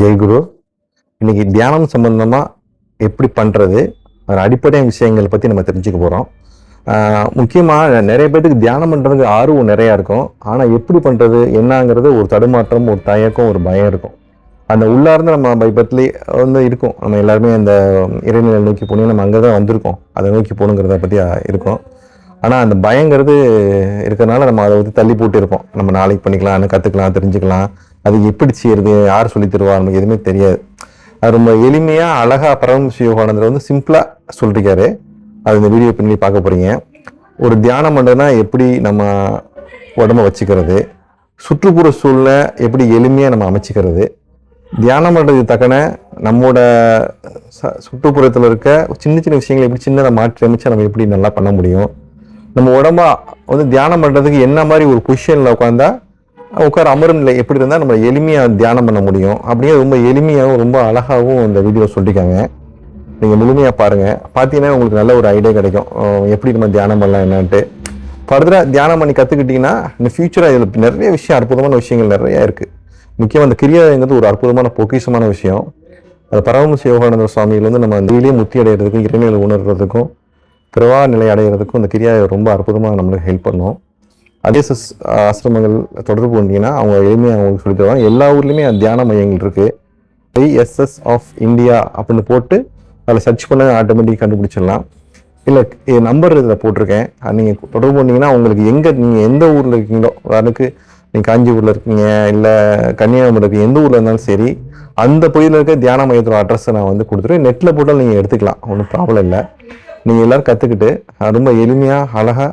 ஜெய்குரு இன்னைக்கு தியானம் சம்பந்தமா எப்படி பண்றது ஒரு அடிப்படை விஷயங்கள் பத்தி நம்ம தெரிஞ்சுக்க போறோம். முக்கியமாக முக்கியமா நிறைய பேருக்கு தியானம் பண்றதுக்கு ஆர்வம் நிறைய இருக்கும். ஆனா எப்படி பண்றது என்னங்கிறது ஒரு தடுமாற்றம் ஒரு தயக்கம் ஒரு பயம் இருக்கும். அந்த உள்ளார்ந்து நம்ம பைபத்திலே வந்து இருக்கும். நம்ம எல்லாருமே அந்த இறைநிலை நோக்கி போனீங்கன்னா நம்ம அங்கே தான் வந்திருக்கோம். அதை நோக்கி போகணுங்கிறத பற்றி இருக்கும். ஆனால் அந்த பயங்கிறது இருக்கிறனால நம்ம அதை வந்து தள்ளி போட்டு இருப்போம் நம்ம நாளைக்கு பண்ணிக்கலாம் கற்றுக்கலாம் தெரிஞ்சுக்கலாம். அது எப்படி செய்யறது யார் சொல்லி தருவா நமக்கு எதுவுமே தெரியாது. அது ரொம்ப எளிமையாக அழகா பரமசிவ யோகானந்தரை வந்து சிம்பிளாக சொல்லியிருக்காரு அது இந்த வீடியோ பின்னாடி பார்க்க போகிறீங்க ஒரு தியானம் பண்ணுறதுனா எப்படி நம்ம உடம்ப வச்சுக்கிறது சுற்றுப்புற சூழ்நிலை எப்படி எளிமையாக நம்ம அமைச்சிக்கிறது. தியானம் பண்ணுறதுக்கு தக்கன நம்மளோட ச சுற்றுப்புறத்தில் இருக்க சின்ன சின்ன விஷயங்களை எப்படி சின்னதாக மாற்றி அமைச்சா நம்ம எப்படி நல்லா பண்ண முடியும்? நம்ம உடம்ப வந்து தியானம் பண்ணுறதுக்கு என்ன மாதிரி ஒரு பொசிஷனில் உட்காந்தா உட்கார அமரும் நிலை எப்படி இருந்தால் நம்ம எளிமையாக தியானம் பண்ண முடியும். அப்படியே ரொம்ப எளிமையாகவும் ரொம்ப அழகாகவும் இந்த வீடியோ சொல்லியிருக்காங்க நீங்கள் முழுமையாக பாருங்கள் பார்த்தீங்கன்னா உங்களுக்கு நல்ல ஒரு ஐடியா கிடைக்கும். எப்படி நம்ம தியானம் பண்ணலாம் என்னான்ட்டு. ஃபர்தராக தியானம் பண்ணி கற்றுக்கிட்டிங்கன்னா இந்த ஃபியூச்சராக இதில் நிறைய விஷயம் அற்புதமான விஷயங்கள் நிறையா இருக்குது முக்கியமாக அந்த கிரியாங்கிறது ஒரு அற்புதமான பொக்கிஷமான விஷயம். அது பரமசிவகானந்த யோகானந்த வந்து நம்ம டெய்லியே முத்தி அடைகிறதுக்கும் இறைநிலை உணர்றதுக்கும் பிறவா நிலை அடைகிறதுக்கும் இந்த கிரியா ரொம்ப அற்புதமாக நம்மளுக்கு ஹெல்ப் பண்ணும். அதே சஸ் ஆசிரமங்கள் தொடர்பு கொண்டீங்கன்னா அவங்க எளிமையாக அவங்களுக்கு சொல்லி தருவாங்க. எல்லா ஊர்லேயுமே தியான மையங்கள் இருக்குது ஐஎஸ்எஸ் ஆஃப் இந்தியா அப்படின்னு போட்டு அதில் சர்ச் பண்ண ஆட்டோமேட்டிக் கண்டுபிடிச்சிடலாம். இல்லை என் நம்பர் இதில் போட்டிருக்கேன். நீங்கள் தொடர்பு பண்ணிங்கன்னா உங்களுக்கு எங்கே நீங்கள் எந்த ஊரில் இருக்கீங்களோ அதுக்கு நீங்கள் காஞ்சிபுரில் இருக்கீங்க இல்லை கன்னியாகுமரி இருக்கீங்க எந்த ஊரில் இருந்தாலும் சரி அந்த பகுதியில் இருக்க தியான மையத்தோட அட்ரஸை நான் வந்து கொடுத்துருவேன் நெட்டில் போட்டால் நீங்கள் எடுத்துக்கலாம். ஒன்றும் ப்ராப்ளம் இல்லை. நீங்கள் எல்லோரும் கற்றுக்கிட்டு ரொம்ப எளிமையாக அழகாக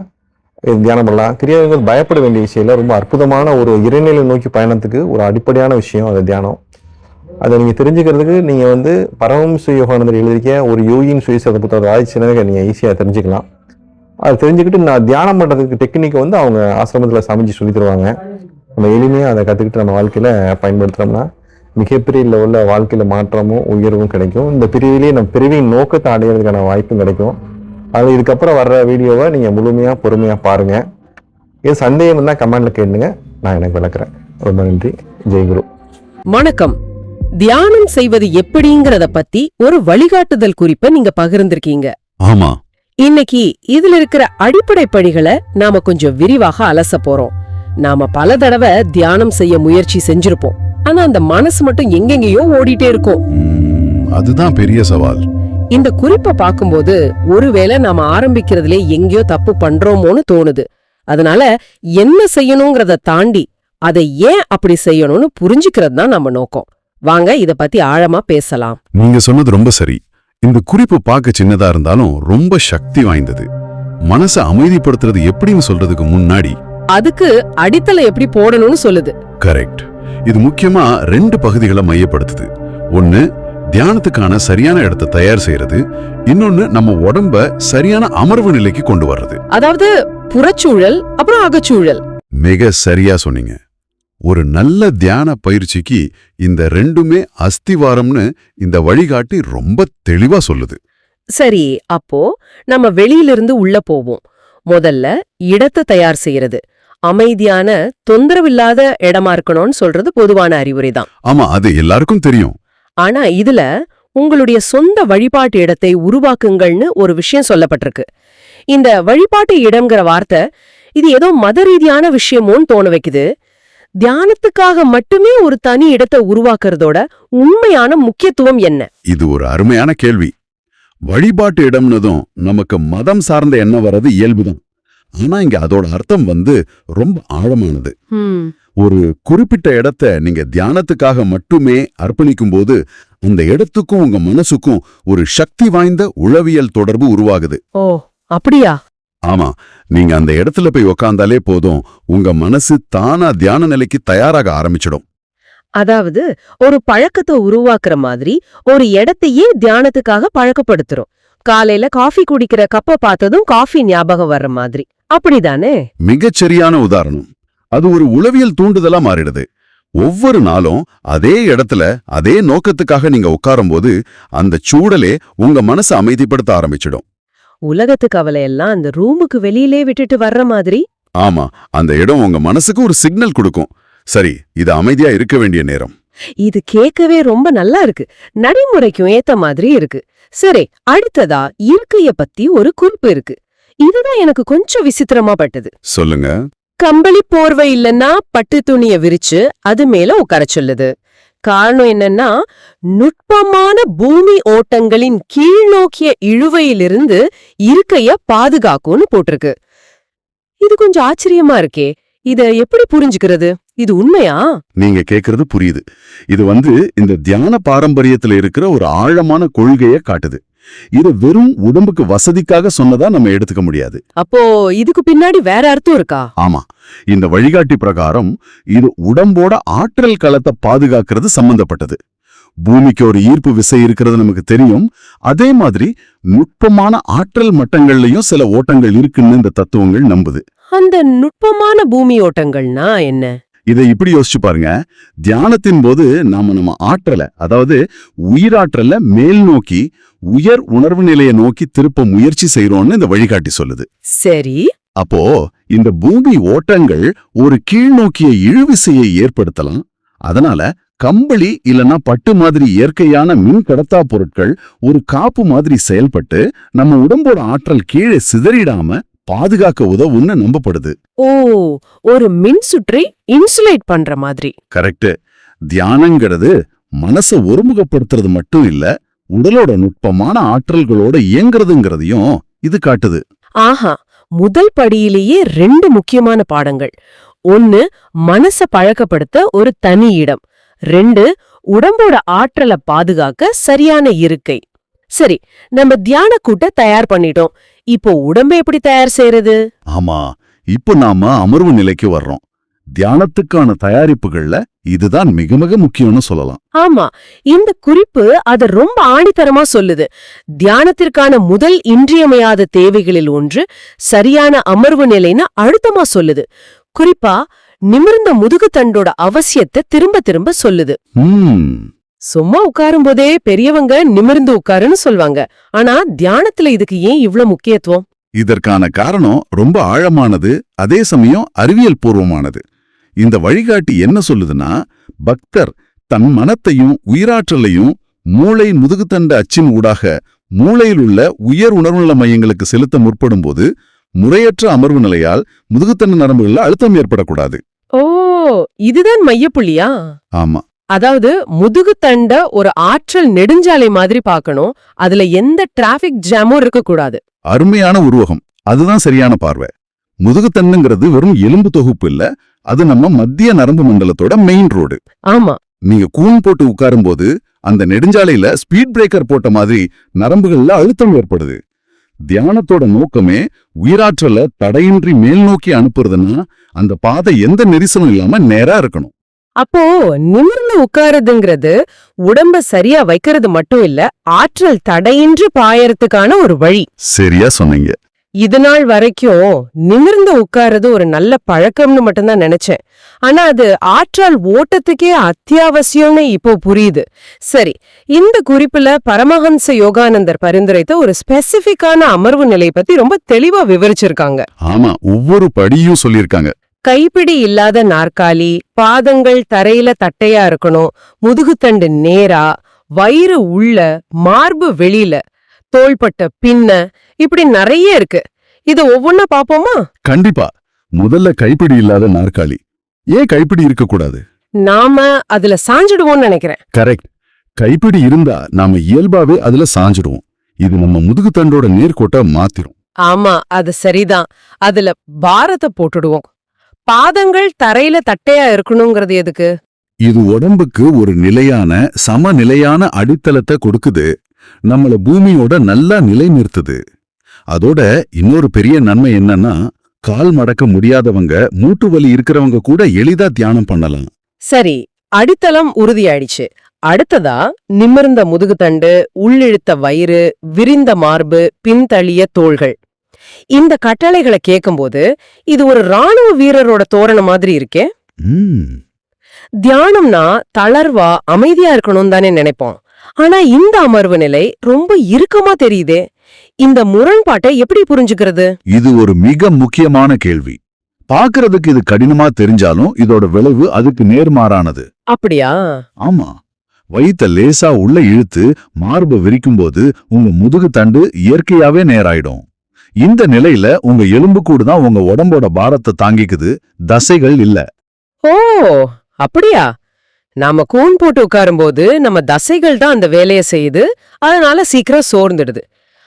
தியானம் பண்ணலாம். கிரியாங்கிறது பயப்பட வேண்டிய விஷயம் இல்லை ரொம்ப அற்புதமான ஒரு இறைநிலை நோக்கி பயணத்துக்கு ஒரு அடிப்படையான விஷயம் அது தியானம். அதை நீங்கள் தெரிஞ்சுக்கிறதுக்கு நீங்கள் வந்து பரமஹம்ச யோகானந்தர் எழுதியிருக்க ஒரு யோகியின் சுயசத புத்தகத்தை வாய்ச்சினாக்க நீங்கள் ஈஸியாக தெரிஞ்சுக்கலாம். அதை தெரிஞ்சுக்கிட்டு நான் தியானம் பண்ணுறதுக்கு டெக்னிக்கை வந்து அவங்க ஆசிரமத்தில் சமைச்சு சொல்லி தருவாங்க. நம்ம எளிமையாக அதை கற்றுக்கிட்டு நம்ம வாழ்க்கையில் பயன்படுத்துகிறோம்னா மிகப்பெரிய லெவலில் வாழ்க்கையில் மாற்றமும் உயர்வும் கிடைக்கும். இந்த பிரிவிலேயே நம்ம பிரிவின் நோக்கத்தை அடையிறதுக்கான வாய்ப்பும் கிடைக்கும். அது இதுக்கப்புறம் வர்ற வீடியோவை நீங்கள் முழுமையாக பொறுமையாக பாருங்கள் இது சந்தேகம் இருந்தால் கமெண்டில் கேட்டுங்க நான் எனக்கு விளக்குறேன். ரொம்ப நன்றி. ஜெய்குரு வணக்கம். தியானம் செய்வது எப்படிங்கறத பத்தி ஒரு வழிகாட்டுதல் குறிப்பை நீங்க பகிர்ந்திருக்கீங்க. ஆமா. இன்னைக்கு இதுல இருக்கிற அடிப்படை படிகளை நாம கொஞ்சம் விரிவாக அலச போறோம். நாம பல தடவை தியானம் செய்ய முயற்சி செஞ்சிருப்போம். ஆனா அந்த மனசு மட்டும் எங்கெங்கேயோ ஓடிட்டே இருக்கும். அதுதான் பெரிய சவால். இந்த குறிப்பை பார்க்கும்போது ஒருவேளை நாம ஆரம்பிக்கிறதுலே எங்கேயோ தப்பு பண்றோமோன்னு தோணுது. அதனால என்ன செய்யணுங்கிறத தாண்டி அதை ஏன் அப்படி செய்யணும்னு புரிஞ்சுக்கிறது தான் நம்ம நோக்கம். வாங்க இத பத்தி ஆழமா பேசலாம். நீங்க சொன்னது ரொம்ப சரி. இந்த குறிப்பு பார்க்க சின்னதா இருந்தாலும் ரொம்ப சக்தி வாய்ந்தது. மனசை அமைதிப்படுத்துறது எப்படின்னு சொல்றதுக்கு முன்னாடி அதுக்கு அடித்தளம் எப்படி போடணும்னு சொல்லுது. கரெக்ட். இது முக்கியமா ரெண்டு பகுதிகளை மையப்படுத்துது. ஒன்னு தியானத்துக்கான சரியான இடத்தை தயார் செய்யறது. இன்னொன்னு நம்ம உடம்ப சரியான அமர்வு நிலைக்கு கொண்டு வர்றது. அதாவது புறச்சூழல் அப்புறம் அகச்சூழல். மிக சரியா சொன்னீங்க. ஒரு நல்ல தியான பயிற்சிக்கு இந்த ரெண்டுமே அஸ்திவாரம்னு இந்த வழிகாட்டி ரொம்ப தெளிவா சொல்லுது. சரி அப்போ நம்ம வெளியிலிருந்து உள்ள போவோம். முதல்ல இடத்தை தயார் செய்யறது. அமைதியான தொந்தரவில்லாத இடமா இருக்கணும்னு சொல்றது பொதுவான அறிவுரை தான் ஆமா அது எல்லாருக்கும் தெரியும். ஆனா இதுல உங்களுடைய சொந்த வழிபாட்டு இடத்தை உருவாக்குங்கள்னு ஒரு விஷயம் சொல்லப்பட்டிருக்கு. இந்த வழிபாட்டு இடம்ங்கிற வார்த்தை இது ஏதோ மத ரீதியான விஷயமோன்னு தோண வைக்குது. தியானத்துக்காக மட்டுமே ஒரு தனி இடத்தை உருவாக்குறதோட உண்மையான முக்கியத்துவம் என்ன? இது ஒரு அருமையான கேள்வி. வழிபாட்டு இடம்னதும் நமக்கு மதம் சார்ந்த எண்ணம் வர்றது இயல்புதான். ஆனா இங்க அதோட அர்த்தம் வந்து ரொம்ப ஆழமானது. ஒரு குறிப்பிட்ட இடத்தை நீங்க தியானத்துக்காக மட்டுமே அர்ப்பணிக்கும் போது அந்த இடத்துக்கும் உங்க மனசுக்கும் ஒரு சக்தி வாய்ந்த உளவியல் தொடர்பு உருவாகுது. ஓ அப்படியா? ஆமா நீங்க அந்த இடத்துல போய் உக்காந்தாலே போதும் உங்க மனசு தானா தியான நிலைக்கு தயாராக ஆரம்பிச்சிடும். அதாவது ஒரு பழக்கத்தை உருவாக்குற மாதிரி ஒரு இடத்தையே தியானத்துக்காக பழக்கப்படுத்துறோம். காலையில காஃபி குடிக்கிற கப்ப பார்த்ததும் காஃபி ஞாபகம் வர்ற மாதிரி. அப்படிதானே? மிகச்சரியான உதாரணம். அது ஒரு உளவியல் தூண்டுதலா மாறிடுது. ஒவ்வொரு நாளும் அதே இடத்துல அதே நோக்கத்துக்காக நீங்க உட்காரும்போது அந்த சூழலே உங்க மனசை அமைதிப்படுத்த ஆரம்பிச்சிடும். உலகத்து கவலை எல்லாம் அந்த ரூமுக்கு வெளியிலே விட்டுட்டு வர்ற மாதிரி? ஆமா அந்த இடம் உங்க மனசுக்கு ஒரு சிக்னல் கொடுக்கும். சரி இது அமைதியா இருக்க வேண்டிய நேரம். இது கேட்கவே ரொம்ப நல்லா இருக்கு. நடைமுறைக்கும் ஏத்த மாதிரி இருக்கு. சரி அடுத்ததா இருக்கைய பத்தி ஒரு குறிப்பு இருக்கு. இதுதான் எனக்கு கொஞ்சம் விசித்திரமா பட்டது. சொல்லுங்க. கம்பளி போர்வை இல்லைன்னா பட்டு துணிய விரிச்சு அது மேல உட்கார சொல்லுது. காரணம் என்னன்னா நுட்பமான பூமி ஓட்டங்களின் கீழ்நோக்கிய இழுவையிலிருந்து இருக்கைய பாதுகாக்கும்னு போட்டிருக்கு. இது கொஞ்சம் ஆச்சரியமா இருக்கே. இத எப்படி புரிஞ்சுக்கிறது? இது உண்மையா? நீங்க கேக்குறது புரியுது. இது வந்து இந்த தியான பாரம்பரியத்துல இருக்கிற ஒரு ஆழமான கொள்கையை காட்டுது. இது வெறும் உடம்புக்கு வசதிக்காக சொன்னதா நம்ம எடுத்துக்க முடியாது. அப்போ இதுக்கு பின்னாடி வேற அர்த்தம் இருக்கா? ஆமா. இந்த வழிகாட்டி பிரகாரம் இது உடம்போட ஆற்றல் களத்தை பாதுகாக்கிறது சம்பந்தப்பட்டது. பூமிக்கு ஒரு ஈர்ப்பு விசை இருக்கிறது நமக்கு தெரியும். அதே மாதிரி நுட்பமான ஆற்றல் மட்டங்கள்லயும் சில ஓட்டங்கள் இருக்குன்னு இந்த தத்துவங்கள் நம்புது. அந்த நுட்பமான பூமி ஓட்டங்கள்னா என்ன? இதை இப்படி யோசிச்சு பாருங்க. தியானத்தின் போது நாம நம்ம ஆற்றலை அதாவது உயிராற்றலை மேல் நோக்கி உயர் உணர்வு நிலையை நோக்கி திருப்ப முயற்சி செய்றோம்னு இந்த வழிகாட்டி சொல்லுது. சரி. அப்போ இந்த பூமி ஓட்டங்கள் ஒரு கீழ்நோக்கிய இழுவிசையை ஏற்படுத்தலாம். அதனால கம்பளி இல்லனா பட்டு மாதிரி இயற்கையான மின் கடத்தா பொருட்கள் ஒரு காப்பு மாதிரி செயல்பட்டு நம்ம உடம்போட ஆற்றல் கீழே சிதறிடாம பாதுகாக்க உதவுன்னு நம்பப்படுது. ஓ ஒரு மின் சுற்றி இன்சுலேட் பண்ற மாதிரி. கரெக்ட் தியானங்கிறது மனசை ஒருமுகப்படுத்துறது மட்டும் இல்ல உடலோட நுட்பமான ஆற்றல்களோட இயங்குறதுங்கிறதையும் இது காட்டுது. ஆஹா முதல் படியிலேயே ரெண்டு முக்கியமான பாடங்கள். ஒன்னு மனச பழக்கப்படுத்த ஒரு தனி இடம். ரெண்டு உடம்போட ஆற்றலை பாதுகாக்க சரியான இருக்கை. சரி நம்ம தியான கூட்ட தயார் பண்ணிட்டோம். இப்போ உடம்ப எப்படி தயார் செய்யறது? ஆமா இப்போ நாம அமர்வு நிலைக்கு வர்றோம். தியானத்துக்கான தயாரிப்புகள்ல இதுதான் மிக மிக முக்கியம்னு சொல்லலாம். ஆமா இந்த குறிப்பு அத ரொம்ப ஆணித்தரமா சொல்லுது. தியானத்திற்கான முதல் இன்றியமையாத தேவைகளில் ஒன்று சரியான அமர்வு நிலைன்னு அழுத்தமா சொல்லுது. குறிப்பா நிமிர்ந்த முதுகுத்தண்டோட அவசியத்தை திரும்ப திரும்ப சொல்லுது. சும்மா உட்காரும் போதே பெரியவங்க நிமிர்ந்து உட்காருன்னு சொல்வாங்க. ஆனா தியானத்துல இதுக்கு ஏன் இவ்ளோ முக்கியத்துவம்? இதற்கான காரணம் ரொம்ப ஆழமானது அதே சமயம் அறிவியல் பூர்வமானது. இந்த வழிகாட்டி என்ன சொல்லுதுன்னா பக்தர் தன் மனத்தையும் உயிராற்றலையும் மூளை முதுகுத்தண்ட அச்சின் ஊடாக மூளையில் உள்ள உயர் உணர்வுள்ள மையங்களுக்கு செலுத்த முற்படும்போது முறையற்ற அமர்வு நிலையால் முதுகுத்தண்டு நரம்புகள்ல அழுத்தம் ஏற்படக்கூடாது. ஓ இதுதான் மையப்புள்ளியா? ஆமா. அதாவது முதுகுத்தண்ட ஒரு ஆற்றல் நெடுஞ்சாலை மாதிரி பார்க்கணும். அதுல எந்த டிராபிக் ஜாமும் இருக்க கூடாது அருமையான உருவகம். அதுதான் சரியான பார்வை. முதுகுத்தண்டுங்கிறது வெறும் எலும்பு தொகுப்பு இல்ல அது நம்ம மத்திய நரம்பு மண்டலத்தோட மெயின் ரோடு ஆமா. நீங்க கூன் போட்டு உட்காரும்போது அந்த நெடுஞ்சாலையில ஸ்பீட் பிரேக்கர் போட்ட மாதிரி நரம்புகள்ல அழுத்தம் ஏற்படுது. தியானத்தோட நோக்கமே உயிராற்றல தடையின்றி மேல் நோக்கி அனுப்புறதுன்னா அந்த பாதை எந்த நெரிசலும் இல்லாம நேரா இருக்கணும். அப்போ நிமிர்ந்து உட்காருதுங்கிறது உடம்ப சரியா வைக்கிறது மட்டும் இல்ல ஆற்றல் தடையின்றி பாயறதுக்கான ஒரு வழி. சரியா சொன்னீங்க. இது நாள் வரைக்கும் நிமிர்ந்து உட்கார்றது ஒரு நல்ல பழக்கம்னு மட்டும்தான் நினைச்சேன். ஆனா அது ஆற்றல் ஓட்டத்துக்கே அத்தியாவசியம்னு இப்போ புரியுது. சரி இந்த குறிப்புல பரமஹம்ச யோகானந்தர் பரிந்துரைத்த ஒரு ஸ்பெசிபிக்கான அமர்வு நிலை பத்தி ரொம்ப தெளிவா விவரிச்சிருக்காங்க. ஆமா ஒவ்வொரு படியும் சொல்லியிருக்காங்க. கைப்பிடி இல்லாத நாற்காலி பாதங்கள் தரையில தட்டையா இருக்கணும் முதுகுத்தண்டு நேரா வயிறு உள்ள மார்பு வெளியில தோள்பட்ட பின்ன இப்படி நிறைய இருக்கு. இது ஒவ்வொன்னா பாப்போமா? கண்டிப்பா. முதல்ல கைப்பிடி இல்லாத நாற்காலி. ஏன் கைப்பிடி இருக்கக்கூடாது? நாம அதுல சாஞ்சிடுவோம்னு நினைக்கிறேன். கரெக்ட். கைப்பிடி இருந்தா நாம இயல்பாவே அதுல சாஞ்சிடுவோம். இது நம்ம முதுகுத்தண்டோட நேர்கோட்டை மாத்திரும். ஆமா அது சரிதான். அதுல பாரத்தை போட்டுடுவோம். பாதங்கள் தரையில தட்டையா இருக்கணுங்கிறது எதுக்கு? இது உடம்புக்கு ஒரு நிலையான சமநிலையான அடித்தளத்தை கொடுக்குது. நம்மள பூமியோட நல்லா நிலைநிறுத்துது. அதோட இன்னொரு பெரிய நன்மை என்னன்னா கால் மடக்க முடியாதவங்க மூட்டு வலி இருக்கிறவங்க கூட எளிதா தியானம் பண்ணலாம். சரி அடித்தளம் உறுதியாயிடுச்சு. அடுத்ததா நிமிர்ந்த முதுகுத்தண்டு உள்ளிழுத்த வயிறு விரிந்த மார்பு பின்தளிய தோள்கள். இந்த கட்டளைகளை கேட்கும்போது இது ஒரு ராணுவ வீரரோட தோரணை மாதிரி இருக்கே. தியானம்னா தளர்வா அமைதியா இருக்கணும் தானே நினைப்போம். ஆனா இந்த அமர்வு நிலை ரொம்ப இறுக்கமா தெரியுதே. இந்த முரண்பாட்டை எப்படி புரிஞ்சுக்கிறது? இது ஒரு மிக முக்கியமான கேள்வி. பார்க்கறதுக்கு இது கடினமா தெரிஞ்சாலும் இதோட விளைவு அதுக்கு நேர்மாறானது. அப்படியா? ஆமா. வயித்த லேசா உள்ள இழுத்து மார்பை விரிக்கும்போது உங்க முதுகு தண்டு இயற்கையாவே நேராயிடும். இந்த நிலையில உங்க எலும்புக்கூடு தான் உங்க உடம்போட பாரத்தை தாங்கிக்குது. தசைகள் இல்ல. ஓ அப்படியா? நாம கூன் போட்டு உட்காரும்போது நம்ம தசைகள் தான் அந்த வேலையை செய்யுது. அதனால சீக்கிரம் சோர்ந்துடுது.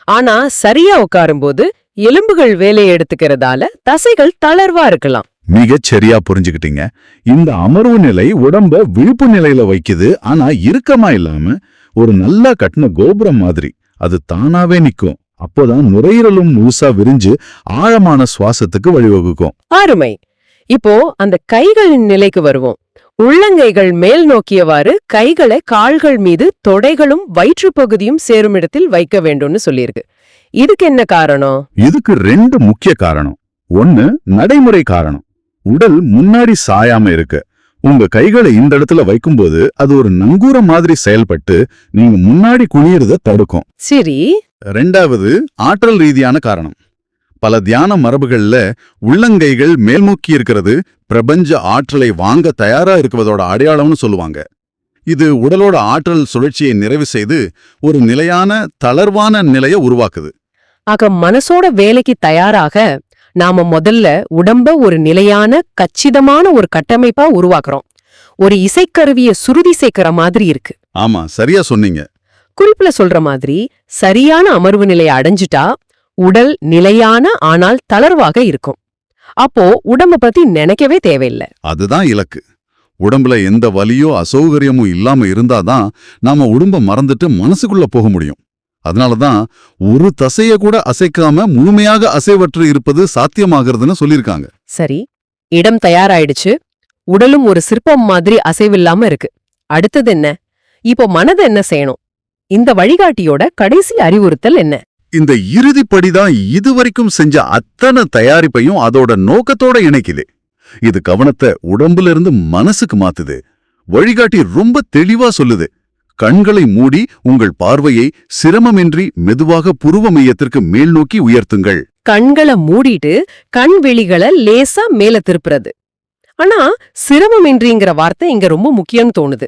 ஆனா சரியா உட்காரும்போது எலும்புகள் வேலையை எடுத்துக்கிறதால தசைகள் தளர்வா இருக்கலாம். மிகச் சரியா புரிஞ்சுக்கிட்டீங்க. இந்த அமர்வு நிலை உடம்ப விழிப்பு நிலையில வைக்குது. ஆனா இறுக்கமா இல்லாம ஒரு நல்லா கட்டின கோபுரம் மாதிரி. அது தானாவே நிக்கும். அப்போதான் நுரையீரலும் முழுசா விரிஞ்சு ஆழமான சுவாசத்துக்கு வழிவகுக்கும். அருமை. இப்போ அந்த கைகளின் நிலைக்கு வருவோம். உள்ளங்கைகள் மேல் நோக்கியவாறு கைகளை கால்கள் மீது தொடைகளும் வயிற்றுப் பகுதியும் சேரும் இடத்தில் வைக்க வேண்டும்னு சொல்லியிருக்கு. இதுக்கு என்ன காரணம்? இதுக்கு ரெண்டு முக்கிய காரணம். ஒன்னு நடைமுறை காரணம். உடல் முன்னாடி சாயாம இருக்கு. உங்க கைகளை இந்த இடத்துல வைக்கும்போது அது ஒரு நங்கூர மாதிரி செயல்பட்டு நீங்க முன்னாடி குனியறத தடுக்கும். சரி. ரெண்டாவது ஆற்றல் ரீதியான காரணம். பல தியான மரபுகள்ல உள்ளங்கைகள் மேல்நோக்கி இருக்கிறது பிரபஞ்ச ஆற்றலை வாங்க தயாரா இருக்கிறதோட அடையாளம்னு சொல்லுவாங்க. இது உடலோட ஆற்றல் சுழற்சியை நிறைவு செய்து ஒரு நிலையான தளர்வான நிலையை உருவாக்குது. ஆக மனசோட வேலைக்கு தயாராக நாம முதல்ல உடம்ப ஒரு நிலையான கச்சிதமான ஒரு கட்டமைப்பா உருவாக்குறோம். ஒரு இசைக்கருவிய சுருதி சேர்க்கிற மாதிரி இருக்கு. ஆமா சரியா சொன்னீங்க. குறிப்புல சொல்ற மாதிரி சரியான அமர்வு நிலையை அடைஞ்சிட்டா உடல் நிலையான ஆனால் தளர்வாக இருக்கும். அப்போ உடம்ப பத்தி நினைக்கவே தேவையில்லை. அதுதான் இலக்கு. உடம்புல எந்த வலியோ அசௌகரியமும் இல்லாம இருந்தாதான் நாம உடம்ப மறந்துட்டு மனசுக்குள்ள போக முடியும். அதனாலதான் ஒரு தசைய கூட அசைக்காம முழுமையாக அசைவற்று இருப்பது சாத்தியமாகிறதுன்னு சொல்லியிருக்காங்க. சரி இடம் தயாராயிடுச்சு. உடலும் ஒரு சிற்பம் மாதிரி அசைவில்லாம இருக்கு. அடுத்தது என்ன? இப்போ மனது என்ன செய்யணும்? இந்த வழிகாட்டியோட கடைசி அறிவுறுத்தல் என்ன? இந்த இறுதிப்படிதான் இதுவரைக்கும் செஞ்ச அத்தனை தயாரிப்பையும் அதோட நோக்கத்தோட இணைக்குது. இது கவனத்தை உடம்புல இருந்து மனசுக்கு மாத்துது. வழிகாட்டி ரொம்ப தெளிவா சொல்லுது. கண்களை மூடி உங்கள் பார்வையை சிரமமின்றி மெதுவாக புருவ மையத்திற்கு மேல் நோக்கி உயர்த்துங்கள். கண்களை மூடிட்டு கண் வெளிகளை லேசா மேல திருப்புறது. ஆனா சிரமமின்றிங்கிற வார்த்தை இங்க ரொம்ப முக்கியம்னு தோணுது.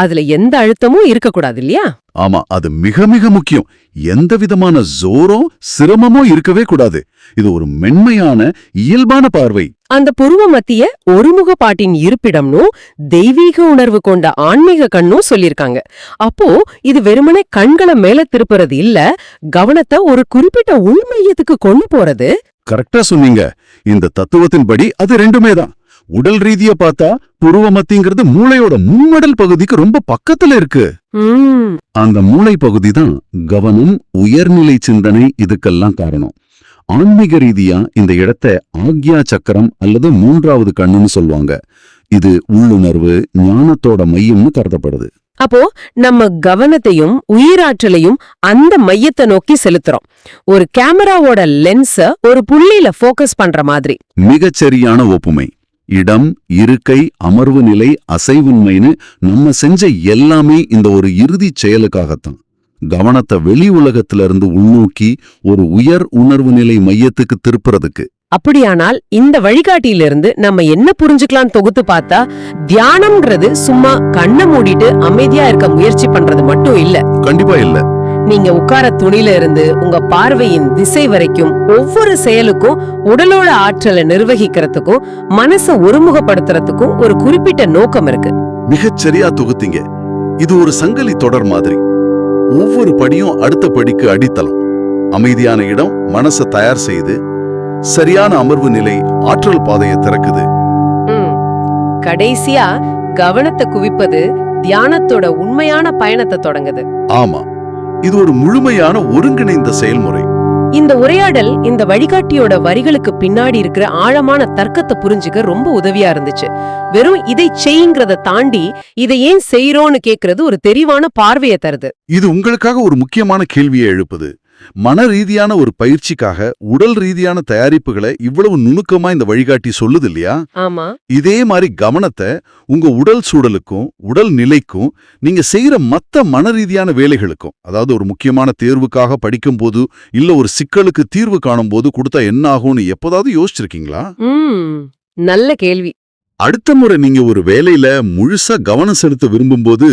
அதுல எந்த அழுத்தமும் இருக்கக்கூடாது இல்லையா ஆமா அது மிக மிக முக்கியம். எந்த விதமான ஜோரோ சிரமமோ இருக்கவே கூடாது. இது ஒரு மென்மையான இயல்பான பார்வை. அந்த புருவ மத்திய ஒருமுக பாட்டின் இருப்பிடம்னும் தெய்வீக உணர்வு கொண்ட ஆன்மீக கண்ணும் சொல்லிருக்காங்க அப்போ இது வெறுமனே கண்களை மேல திருப்புறது இல்ல கவனத்தை ஒரு குறிப்பிட்ட உள்மையத்துக்கு கொண்டு போறது? கரெக்டா சொன்னீங்க. இந்த தத்துவத்தின்படி அது ரெண்டுமே தான் உடல் ரீதியா பார்த்தா புருவ மத்திங்கிறது மூளையோட முன்மடல் பகுதிக்கு ரொம்ப பக்கத்துல இருக்கு. அந்த மூளை பகுதி தான் கவனம் உயர்நிலை சிந்தனை இதுக்கெல்லாம் காரணம். ஆன்மீக ரீதியா இந்த இடத்தை ஆக்யா சக்கரம் அல்லது மூன்றாவது கண்ணுன்னு சொல்லுவாங்க. இது உள்ளுணர்வு ஞானத்தோட மையம்னு கருதப்படுது. அப்போ நம்ம கவனத்தையும் உயிராற்றலையும் அந்த மையத்தை நோக்கி செலுத்துறோம். ஒரு கேமராவோட லென்ஸ ஒரு புள்ளியில ஃபோக்கஸ் பண்ற மாதிரி. மிகச் சரியான ஒப்புமை. இடம் இருக்கை அமர்வு நிலை அசைவின்மைன்னு நம்ம செஞ்ச எல்லாமே இந்த ஒரு இறுதிச் செயலுக்காகத்தான். கவனத்தை வெளி உலகத்துல இருந்து உள்நோக்கி ஒரு உயர் உணர்வு நிலை மையத்துக்கு திருப்புறதுக்கு. அப்படியானால் இந்த வழிகாட்டியிலிருந்து நம்ம என்ன புரிஞ்சுக்கலாம்னு தொகுத்து பார்த்தா தியானம்ன்றது சும்மா கண்ணை மூடிட்டு அமைதியா இருக்க முயற்சி பண்றது மட்டும் இல்ல. கண்டிப்பா இல்ல. நீங்க உட்கார துணில இருந்து உங்க பார்வையின் திசை வரைக்கும் ஒவ்வொரு செயலுக்கும் உடலோட ஆற்றலை நிர்வகிக்கிறதுக்கும் மனசை ஒருமுகப்படுத்துறதுக்கும் ஒரு குறிப்பிட்ட நோக்கம் இருக்கு. மிகச் சரியா தொகுத்தீங்க. இது ஒரு சங்கிலி தொடர் மாதிரி. ஒவ்வொரு படியும் அடுத்த படிக்கு அடித்தளம். அமைதியான இடம் மனசை தயார் செய்து சரியான அமர்வு நிலை ஆற்றல் பாதையை திறக்குது. கடைசியா கவனத்தை குவிப்பது தியானத்தோட உண்மையான பயணத்தை தொடங்குது. ஆமா. இது ஒரு முழுமையான ஒருங்கிணைந்த செயல்முறை. இந்த உரையாடல் இந்த வழிகாட்டியோட வரிகளுக்கு பின்னாடி இருக்கிற ஆழமான தர்க்கத்தை புரிஞ்சுக்க ரொம்ப உதவியா இருந்துச்சு. வெறும் இதை செய்யுங்கிறத தாண்டி இதை ஏன் செய்யறோம்னு கேக்குறது ஒரு தெளிவான பார்வையை தருது. இது உங்களுக்காக ஒரு முக்கியமான கேள்வியை எழுப்புது. மன ரீதியான ஒரு பயிற்சிக்காக உடல் ரீதியான தயாரிப்புகளை இவ்வளவு நுணுக்கமா இந்த வழிகாட்டி சொல்லுது இல்லையா இதே மாதிரி கவனத்தை உங்க உடல் சூழலுக்கும் உடல் நிலைக்கும் நீங்க செய்யற மத்த மன ரீதியான வேலைகளுக்கும் அதாவது ஒரு முக்கியமான தேர்வுக்காக படிக்கும்போது இல்ல ஒரு சிக்கலுக்கு தீர்வு காணும் போது கொடுத்தா என்ன ஆகும்னு எப்போதாவது யோசிச்சிருக்கீங்களா? நல்ல கேள்வி. அடுத்த முறை நீங்க ஒரு வேலையில முழுசா கவனம் செலுத்த விரும்பும்போது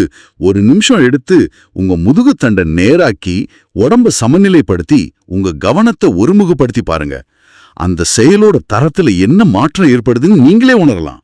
ஒரு நிமிஷம் எடுத்து உங்க முதுகுத்தண்டை நேராக்கி உடம்ப சமநிலைப்படுத்தி உங்க கவனத்தை ஒருமுகப்படுத்தி பாருங்க. அந்த செயலோட தரத்துல என்ன மாற்றம் ஏற்படுதுன்னு நீங்களே உணரலாம்.